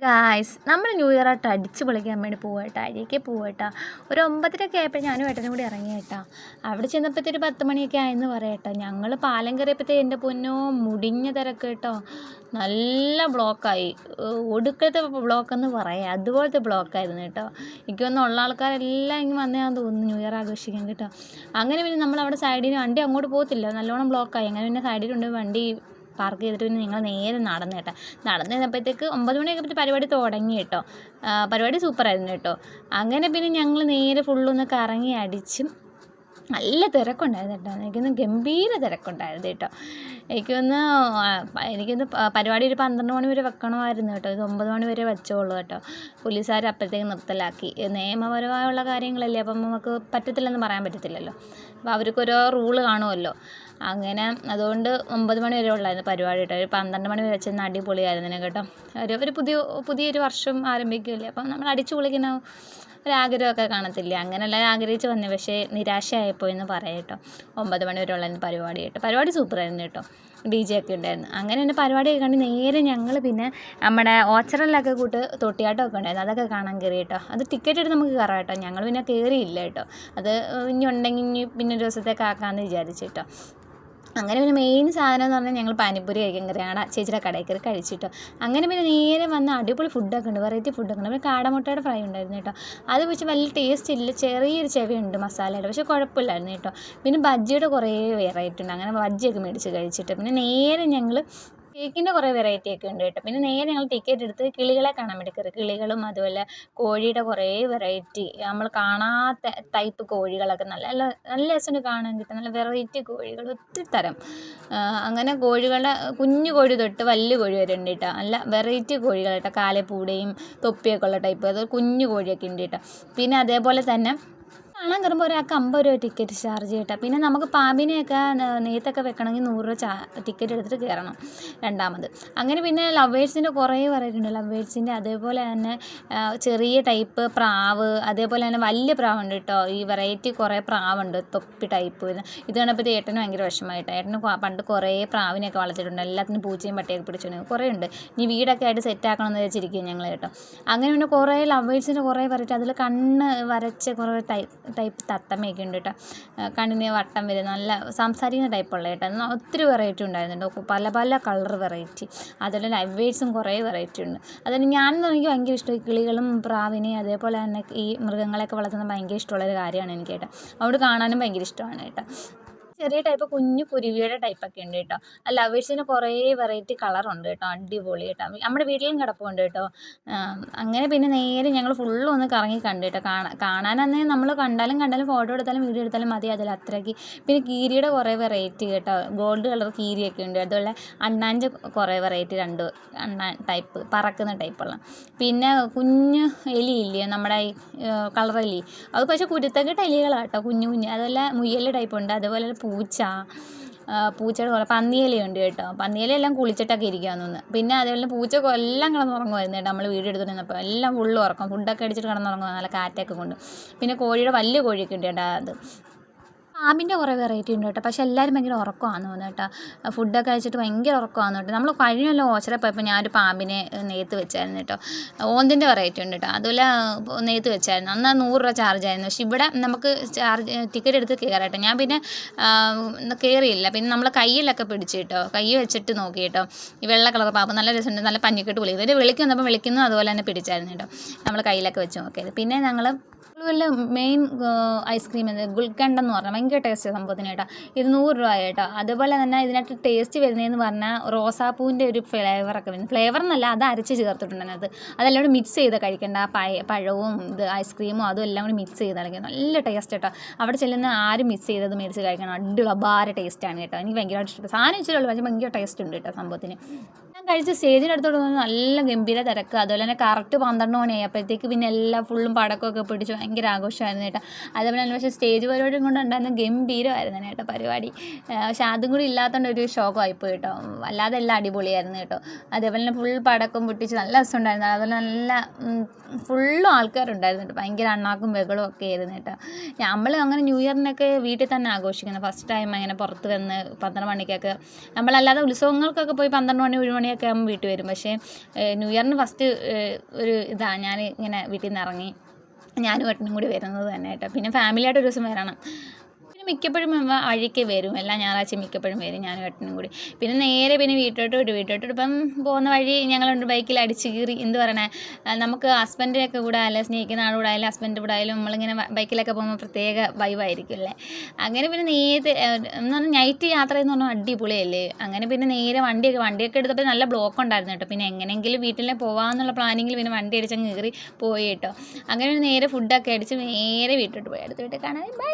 Guys നമ്മൾ new year ആയിട്ട് അടിച്ച് പൊളിക്കാൻ വേണ്ടി പോകട്ടോ അരിക്ക് പോകട്ടോ ഒരു ഒമ്പതരയൊക്കെ ആയപ്പോൾ ഞാനും ഏട്ടനും കൂടി ഇറങ്ങി കേട്ടോ അവിടെ ചെന്നപ്പോഴത്തെ ഒരു പത്ത് മണിയൊക്കെ ആയെന്ന് പറയട്ടോ ഞങ്ങൾ പാലം കയറിയപ്പോഴത്തെ എന്റെ പൊന്നോ മുടിഞ്ഞ തിരക്ക് കേട്ടോ നല്ല ബ്ലോക്കായി ഒടുക്കത്തെ ബ്ലോക്കെന്ന് പറയാം. അതുപോലത്തെ ബ്ലോക്കായിരുന്നു കേട്ടോ എനിക്ക് തോന്നുന്നു ഉള്ള ആൾക്കാരെല്ലാം ഇങ്ങനെ വന്നതാന്ന് തോന്നുന്നു ന്യൂ ഇയർ ആഘോഷിക്കാൻ കേട്ടോ അങ്ങനെ പിന്നെ നമ്മൾ അവിടെ സൈഡിൽ വണ്ടി അങ്ങോട്ട് പോകത്തില്ല. നല്ലോണം ബ്ലോക്കായി അങ്ങനെ പിന്നെ സൈഡിലുണ്ട് വണ്ടി പാർക്ക് ചെയ്തിട്ട് പിന്നെ ഞങ്ങൾ നേരെ നടന്നു കേട്ടോ. നടന്നു കഴിഞ്ഞപ്പോഴത്തേക്ക് ഒമ്പത് മണിയൊക്കെ പരിപാടി തുടങ്ങി കേട്ടോ. പരിപാടി സൂപ്പറായിരുന്നു കേട്ടോ. അങ്ങനെ പിന്നെ ഞങ്ങൾ നേരെ ഫുള്ളൊന്ന് കറങ്ങി അടിച്ചും നല്ല തിരക്കുണ്ടായിരുന്നു കേട്ടോ. എനിക്കൊന്ന് ഗംഭീര തിരക്കുണ്ടായിരുന്നു കേട്ടോ. എനിക്കൊന്ന് എനിക്കൊന്ന് പരിപാടി ഒരു പന്ത്രണ്ട് മണി വരെ വെക്കണമായിരുന്നു കേട്ടോ. ഇത് ഒമ്പത് മണി വരെ വെച്ചോളൂ കേട്ടോ. പോലീസുകാർ അപ്പോഴത്തേക്ക് നിർത്തലാക്കി. നിയമപരമായുള്ള കാര്യങ്ങളല്ലേ അപ്പം നമുക്ക് പറ്റത്തില്ലെന്ന് പറയാൻ പറ്റത്തില്ലല്ലോ. അപ്പോൾ അവർക്കൊരോ റൂൾ കാണുമല്ലോ. അങ്ങനെ അതുകൊണ്ട് ഒമ്പത് മണി വരെ ഉള്ളായിരുന്നു പരിപാടി കേട്ടോ. ഒരു പന്ത്രണ്ട് മണി വരെ വെച്ചിരുന്ന അടിപൊളിയായിരുന്നു കേട്ടോ. ഒരു ഒരു പുതിയ പുതിയൊരു വർഷം ആരംഭിക്കില്ലേ അപ്പം നമ്മൾ അടിച്ചു പൊളിക്കുന്ന ഒരാഗ്രഹമൊക്കെ കാണത്തില്ലേ. അങ്ങനെയെല്ലാം ആഗ്രഹിച്ച് വന്നു. പക്ഷേ നിരാശയായിപ്പോയി എന്ന് പറയാം കേട്ടോ. ഒമ്പത് മണി വരെ ഉള്ളായിരുന്നു പരിപാടി കേട്ടോ. പരിപാടി സൂപ്പറായിരുന്നു കേട്ടോ. ഡി ജെ ഒക്കെ ഉണ്ടായിരുന്നു. അങ്ങനെ തന്നെ പരിപാടിയൊക്കെ കണ്ട് നേരെ ഞങ്ങൾ പിന്നെ നമ്മുടെ ഓച്ചറലിലൊക്കെ കൂട്ട് തൊട്ടിയാട്ടമൊക്കെ ഉണ്ടായിരുന്നു. അതൊക്കെ കാണാൻ കയറി കേട്ടോ അത് ടിക്കറ്റ് എടുത്ത് നമുക്ക് കയറാം കേട്ടോ. ഞങ്ങൾ പിന്നെ കയറിയില്ല കേട്ടോ. അത് ഇനി ഉണ്ടെങ്കിൽ ഇനി പിന്നെ ഒരു ദിവസത്തേക്ക് ആക്കാമെന്ന് വിചാരിച്ചു കേട്ടോ അങ്ങനെ പിന്നെ മെയിൻ സാധനം എന്ന് പറഞ്ഞാൽ ഞങ്ങൾ പാനിപ്പൂരി കഴിക്കാൻ ചേച്ചിയുടെ കടയിൽ കയറി കഴിച്ചിട്ടോ. അങ്ങനെ പിന്നെ നേരെ വന്ന് അടിപൊളി ഫുഡൊക്കെ ഉണ്ട്. വെറൈറ്റി ഫുഡൊക്കെ ഉണ്ട്. പിന്നെ കാടമുട്ടയുടെ ഫ്രൈ ഉണ്ടായിരുന്നു കേട്ടോ. അത് വെച്ച് വലിയ ടേസ്റ്റ് ഇല്ല. ചെറിയൊരു ചെവിയുണ്ട് മസാലയുടെ. പക്ഷേ കുഴപ്പമില്ലായിരുന്നു കേട്ടോ. പിന്നെ ബജ്ജിയുടെ കുറേ വെറൈറ്റി ഉണ്ട്. അങ്ങനെ ബജ്ജിയൊക്കെ മേടിച്ച് കഴിച്ചിട്ട്. പിന്നെ നേരെ ഞങ്ങൾ കേക്കിന്റെ കുറേ വെറൈറ്റി ഒക്കെ ഉണ്ട് കേട്ടോ. പിന്നെ നേരെ ഞങ്ങൾ ടിക്കറ്റ് എടുത്ത് കിളികളെ കാണാൻ വേണ്ടി കയറി. കിളികളും അതുപോലെ കോഴിയുടെ കുറേ വെറൈറ്റി നമ്മൾ കാണാത്ത ടൈപ്പ് കോഴികളൊക്കെ നല്ല നല്ല നല്ല രസമുണ്ട് കാണാൻ കിട്ടും നല്ല വെറൈറ്റി കോഴികൾ ഒത്തിരി തരം. അങ്ങനെ കോഴികളുടെ കുഞ്ഞു കോഴി തൊട്ട് വലിയ കോഴി വരെ ഉണ്ട് കേട്ടോ. നല്ല വെറൈറ്റി കോഴികൾ കേട്ടോ. കാലപ്പൂടയും തൊപ്പിയൊക്കെ ഉള്ള ടൈപ്പ് അത് കുഞ്ഞു കോഴിയൊക്കെ ഉണ്ട് കേട്ടോ. പിന്നെ അതേപോലെ തന്നെ കാണാൻ കയറുമ്പോൾ ഒരാൾക്ക് അമ്പത് രൂപ ടിക്കറ്റ് ചാർജ് ചെയ്യട്ടെ പിന്നെ നമുക്ക് പാമ്പിനെയൊക്കെ നെയ്ത്തൊക്കെ വെക്കണമെങ്കിൽ നൂറ് രൂപ ചാ ടിക്കറ്റ് എടുത്തിട്ട് കയറണം രണ്ടാമത്. അങ്ങനെ പിന്നെ ലവേഴ്സിന്റെ കുറേ വെറൈറ്റി ലവേഴ്സിന്റെ അതേപോലെ തന്നെ ചെറിയ ടൈപ്പ് പ്രാവ് അതേപോലെ തന്നെ വലിയ പ്രാവുണ്ട് കേട്ടോ ഈ വെറൈറ്റി കുറേ പ്രാവുണ്ട് തൊപ്പി ടൈപ്പ് ഇത് കണ്ടപ്പോൾ ഏട്ടന് ഭയങ്കര വിഷമമായിട്ട്. ഏട്ടന് പണ്ട് കുറേ പ്രാവിനെയൊക്കെ വളർത്തിയിട്ടുണ്ട്. എല്ലാത്തിനും പൂച്ചയും പട്ടിയൊക്കെ പിടിച്ചുകൊണ്ട് കുറേ ഉണ്ട്. ഇനി വീടൊക്കെ ആയിട്ട് സെറ്റ് എന്ന് വെച്ചിരിക്കും ഞങ്ങൾ കേട്ടോ. അങ്ങനെ പിന്നെ കുറേ ലവേഴ്സിന്റെ കുറേ വെറൈറ്റി അതിൽ കണ്ണ് വരച്ച കുറേ ടൈപ്പ് ടൈപ്പ് തത്തമ്മയൊക്കെ ഉണ്ട് കേട്ടോ. കണ്ണിന് വട്ടം വരും. നല്ല സംസാരിക്കുന്ന ടൈപ്പുള്ള കേട്ടോ. ഒത്തിരി വെറൈറ്റി ഉണ്ടായിരുന്നു കേട്ടോ പല പല കളർ വെറൈറ്റി അതുപോലെ ലൈവ് വെയ്റ്റ്സും കുറേ വെറൈറ്റി ഉണ്ട്. അതുപോലെ ഞാനെന്ന് എനിക്ക് ഭയങ്കര ഇഷ്ടം. ഈ കിളികളും പ്രാവിനെയും അതേപോലെ തന്നെ ഈ മൃഗങ്ങളെയൊക്കെ വളർത്തുന്നത് ഭയങ്കര ഇഷ്ടമുള്ളൊരു കാര്യമാണ് എനിക്ക് കേട്ടോ. അതുകൊണ്ട് കാണാനും ഭയങ്കര ഇഷ്ടമാണ് കേട്ടോ. ചെറിയ ടൈപ്പ് കുഞ്ഞു കുരുവിയുടെ ടൈപ്പൊക്കെ ഉണ്ട് കേട്ടോ. ആ ലവേഴ്സിന് കുറേ വെറൈറ്റി കളറുണ്ട് കേട്ടോ. അടിപൊളി കേട്ടോ. നമ്മുടെ വീട്ടിലും കിടപ്പുണ്ട് കേട്ടോ. അങ്ങനെ പിന്നെ നേരെ ഞങ്ങൾ ഫുള്ളും ഒന്ന് കറങ്ങി കണ്ടു കേട്ടോ. കാണാൻ കാണാനന്നേ നമ്മൾ കണ്ടാലും കണ്ടാലും ഫോട്ടോ എടുത്താലും വീഡിയോ എടുത്താലും മതി. അതിൽ അത്രയ്ക്ക് പിന്നെ കീരിയുടെ കുറേ വെറൈറ്റി കേട്ടോ. ഗോൾഡ് കളർ കീരിയൊക്കെ ഉണ്ട്. അതുപോലെ അണ്ണാന്റെ കുറേ വെറൈറ്റി രണ്ട് അണ്ണാൻ ടൈപ്പ് പറക്കുന്ന ടൈപ്പുള്ള പിന്നെ കുഞ്ഞ് എലി ഇല്ലേ? നമ്മുടെ കളർ എലി. അത് പക്ഷേ കുരുത്തക്കെട്ട എലികളാണ് കേട്ടോ. കുഞ്ഞു കുഞ്ഞ്. അതുപോലെ മുയൽ ടൈപ്പ് ഉണ്ട്. അതുപോലെ പൂച്ച പൂച്ചയുടെ കുറേ പന്നിയിലയുണ്ട് കേട്ടോ. പന്നിയിലെല്ലാം കുളിച്ചിട്ടൊക്കെ ഇരിക്കാമെന്ന് പിന്നെ അതേപോലെ പൂച്ച എല്ലാം കിടന്നുറങ്ങുമായിരുന്നു കേട്ടോ. നമ്മൾ വീട് വീഡിയോ എടുത്തുകൊണ്ടിരുന്നപ്പോൾ എല്ലാം ഫുള്ള് ഉറക്കം. ഫുഡൊക്കെ അടിച്ചിട്ട് കിടന്നുറങ്ങുക നല്ല കാറ്റൊക്കെ കൊണ്ട്. പിന്നെ കോഴിയുടെ വലിയ കോഴിയൊക്കെ ഉണ്ട് കേട്ടോ അത്. പാമ്പിന്റെ കുറേ വെറൈറ്റി ഉണ്ട് കേട്ടോ. പക്ഷേ എല്ലാവരും ഭയങ്കര ഉറക്കമാണെന്ന് തോന്നുന്നു കേട്ടോ. ഫുഡൊക്കെ കഴിച്ചിട്ട് ഭയങ്കര ഉറക്കമാണെന്ന് കേട്ടോ. നമ്മൾ കഴിഞ്ഞല്ലോ ഓച്ചറ പോയപ്പോൾ ഞാനൊരു പാമ്പിനെ നെയ്ത്ത് വെച്ചായിരുന്നു കേട്ടോ. ഓന്തിന്റെ വെറൈറ്റി ഉണ്ട് കേട്ടോ. അതുപോലെ നെയ്ത്ത് വെച്ചായിരുന്നു. അന്ന് നൂറ് രൂപ ചാർജ് ആയിരുന്നു. പക്ഷേ ഇവിടെ നമുക്ക് ചാർജ് ടിക്കറ്റ് എടുത്ത് കയറട്ടോ ഞാൻ പിന്നെ കയറിയില്ല പിന്നെ നമ്മൾ കയ്യിലൊക്കെ പിടിച്ച് കേട്ടോ. കൈ വെച്ചിട്ട് നോക്കി കേട്ടോ. ഈ വെള്ള കളർ പാമ്പ് നല്ല രസമുണ്ട്. നല്ല പഞ്ഞിക്കെട്ട് വിളിക്കും ഇതിന്റെ വിളിക്കും വന്നപ്പോൾ വിളിക്കുന്നു അതുപോലെ തന്നെ പിടിച്ചായിരുന്നു കേട്ടോ. നമ്മൾ കയ്യിലൊക്കെ വെച്ച് നോക്കിയത്. പിന്നെ ഞങ്ങൾ മെയിൻ ഐസ്ക്രീം എന്ന് പറഞ്ഞാൽ ഭയങ്കര ടേസ്റ്റ് സംഭവത്തിന് കേട്ടോ. ഇത് നൂറ് രൂപ കേട്ടോ. അതുപോലെ തന്നെ ഇതിനകത്ത് ടേസ്റ്റ് വരുന്നതെന്ന് പറഞ്ഞാൽ റോസാപ്പൂവിന്റെ ഒരു ഫ്ലേവറൊക്കെ വരുന്നത് ഫ്ലേവർ എന്നല്ല അത് അരച്ച് ചേർത്തിട്ടുണ്ട് അത് അതെല്ലാം കൂടി മിക്സ് ചെയ്ത് കഴിക്കേണ്ട. പഴ പഴവും ഇത് ഐസ്ക്രീമും അതും എല്ലാം കൂടി മിക്സ് ചെയ്ത് കഴിക്കണം നല്ല ടേസ്റ്റ് കേട്ടോ. അവിടെ ചെല്ലുന്ന ആരും മിക്സ് ചെയ്തത് മേടിച്ച് കഴിക്കണം. അടിപൊളി അപാര ടേസ്റ്റാണ് കേട്ടോ. എനിക്ക് ഭയങ്കരമായിട്ട് ഇഷ്ടപ്പെട്ടു. സാധനം ഇച്ചിരി പക്ഷേ ഭയങ്കര ടേസ്റ്റ് ഉണ്ട് കേട്ടോ സംഭവത്തിന്. കഴിച്ച സ്റ്റേജിനടുത്തോട്ട് വന്ന് നല്ല ഗംഭീര തിരക്ക്. അതുപോലെ തന്നെ കറക്റ്റ് പന്ത്രണ്ട് മണിയായി അപ്പോഴത്തേക്ക് പിന്നെ എല്ലാം ഫുള്ളും പടക്കമൊക്കെ പിടിച്ച് ഭയങ്കര ആഘോഷമായിരുന്നു കേട്ടോ. അതേപോലെ തന്നെ പക്ഷേ സ്റ്റേജ് പരിപാടിയും കൊണ്ട് ഉണ്ടായിരുന്ന ഗംഭീരമായിരുന്നു കേട്ടോ പരിപാടി. പക്ഷേ അതും കൂടി ഇല്ലാത്തതുകൊണ്ട് ഒരു ഷോക്കായിപ്പോയി കേട്ടോ. അല്ലാതെ എല്ലാം അടിപൊളിയായിരുന്നു കേട്ടോ. അതേപോലെ തന്നെ ഫുൾ പടക്കം പൊട്ടിച്ച് നല്ല രസമുണ്ടായിരുന്നു. അതുപോലെ നല്ല ഫുള്ളും ആൾക്കാരുണ്ടായിരുന്നു കേട്ടോ. ഭയങ്കര അണ്ണാക്കും ബഹളും ഒക്കെ ആയിരുന്നു കേട്ടോ. നമ്മൾ അങ്ങനെ ന്യൂ ഇയറിനൊക്കെ വീട്ടിൽ തന്നെ ആഘോഷിക്കുന്നത്. ഫസ്റ്റ് ടൈം അങ്ങനെ പുറത്ത് വന്ന് പന്ത്രണ്ട് മണിക്കൊക്കെ. നമ്മളല്ലാതെ ഉത്സവങ്ങൾക്കൊക്കെ പോയി പന്ത്രണ്ട് മണി ഒരു മണിയൊക്കെ ഒക്കെ ആകുമ്പോൾ വീട്ടിൽ വരും. പക്ഷേ ന്യൂ ഇയറിന് ഫസ്റ്റ് ഒരു ഇതാ ഞാൻ ഇങ്ങനെ വീട്ടിൽ നിന്ന് ഇറങ്ങി ഞാനും ഏട്ടനും കൂടി വരുന്നത് തന്നെ കേട്ടോ. പിന്നെ ഫാമിലിയായിട്ട് ഒരു ദിവസം വരണം. പിന്നെ മിക്കപ്പോഴും അമ്മ വഴിക്ക് വരും. എല്ലാ ഞായറാഴ്ച മിക്കപ്പോഴും വരും ഞാനും ഏട്ടനും കൂടി. പിന്നെ നേരെ പിന്നെ വീട്ടോട്ട് വിട്ടു വീട്ടോട്ട് ഇപ്പം പോകുന്ന വഴി ഞങ്ങളുണ്ട് ബൈക്കിൽ അടിച്ച് കീറി. എന്ത് പറയണേ? നമുക്ക് ഹസ്ബൻഡിനൊക്കെ കൂടെ ആയാലും സ്നേഹിക്കുന്ന ആളുകൂടെ ആയാലും ഹസ്ബൻഡ് കൂടെ ആയാലും നമ്മളിങ്ങനെ ബൈക്കിലൊക്കെ പോകുമ്പോൾ പ്രത്യേക വൈവായിരിക്കും അല്ലേ? അങ്ങനെ പിന്നെ നേരെ എന്ന് പറഞ്ഞാൽ നൈറ്റ് യാത്ര എന്ന് പറഞ്ഞാൽ അടിപൊളിയല്ലേ? അങ്ങനെ പിന്നെ നേരെ വണ്ടിയൊക്കെ വണ്ടിയൊക്കെ എടുത്തപ്പോൾ നല്ല ബ്ലോക്ക് ഉണ്ടായിരുന്നു കേട്ടോ. പിന്നെ എങ്ങനെയെങ്കിലും വീട്ടിലെ പോകാമെന്നുള്ള പ്ലാനിങ്ങിൽ പിന്നെ വണ്ടി അടിച്ചങ്ങ് കയറി പോയി കേട്ടോ. അങ്ങനെ നേരെ ഫുഡൊക്കെ അടിച്ച് നേരെ വീട്ടിലോട്ട് പോയി. അടുത്ത വീട്ടിൽ കാണാൻ ബൈ